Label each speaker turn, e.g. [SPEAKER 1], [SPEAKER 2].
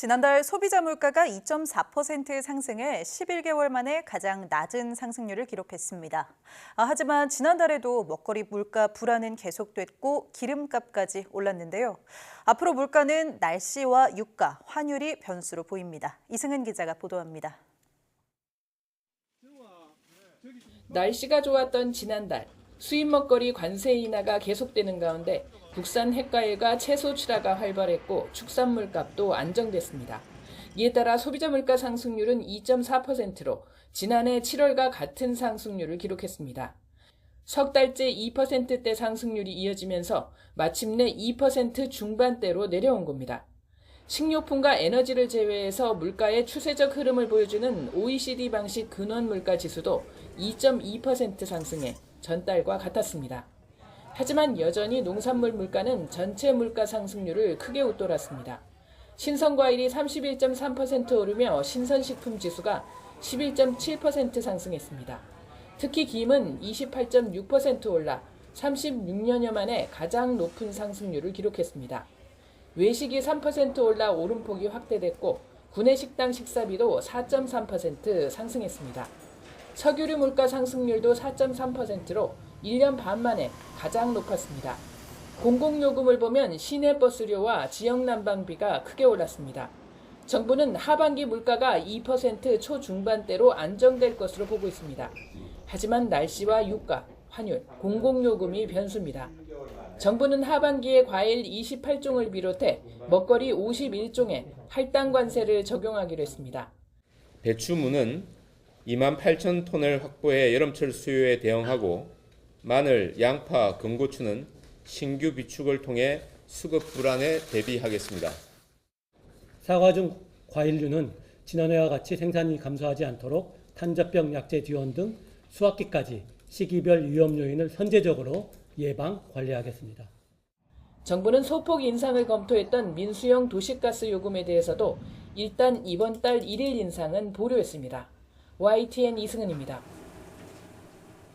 [SPEAKER 1] 지난달 소비자 물가가 2.4% 상승해 11개월 만에 가장 낮은 상승률을 기록했습니다. 아, 하지만 지난달에도 먹거리 물가 불안은 계속됐고 기름값까지 올랐는데요. 앞으로 물가는 날씨와 유가, 환율이 변수로 보입니다. 이승은 기자가 보도합니다.
[SPEAKER 2] 날씨가 좋았던 지난달 수입 먹거리 관세 인하가 계속되는 가운데 국산 핵과일과 채소 출하가 활발했고 축산물 값도 안정됐습니다. 이에 따라 소비자 물가 상승률은 2.4%로 지난해 7월과 같은 상승률을 기록했습니다. 석 달째 2%대 상승률이 이어지면서 마침내 2% 중반대로 내려온 겁니다. 식료품과 에너지를 제외해서 물가의 추세적 흐름을 보여주는 OECD 방식 근원 물가 지수도 2.2% 상승해 전달과 같았습니다. 하지만 여전히 농산물 물가는 전체 물가 상승률을 크게 웃돌았습니다. 신선과일이 31.3% 오르며 신선식품 지수가 11.7% 상승했습니다. 특히 김은 28.6% 올라 36년여 만에 가장 높은 상승률을 기록했습니다. 외식이 3% 올라 오름폭이 확대됐고 구내식당 식사비도 4.3% 상승했습니다. 석유류 물가 상승률도 4.3%로 1년 반 만에 가장 높았습니다. 공공요금을 보면 시내버스료와 지역 난방비가 크게 올랐습니다. 정부는 하반기 물가가 2% 초중반대로 안정될 것으로 보고 있습니다. 하지만 날씨와 유가, 환율, 공공요금이 변수입니다. 정부는 하반기에 과일 28종을 비롯해 먹거리 51종에 할당 관세를 적용하기로 했습니다.
[SPEAKER 3] 배추무는 2만 8천 톤을 확보해 여름철 수요에 대응하고 마늘, 양파, 금고추는 신규 비축을 통해 수급 불안에 대비하겠습니다.
[SPEAKER 4] 사과 중 과일류는 지난해와 같이 생산이 감소하지 않도록 탄저병 약제 지원 등 수확기까지 시기별 위험 요인을 선제적으로 예방 관리하겠습니다.
[SPEAKER 2] 정부는 소폭 인상을 검토했던 민수형 도시가스 요금에 대해서도 일단 이번 달 1일 인상은 보류했습니다. YTN 이승은입니다.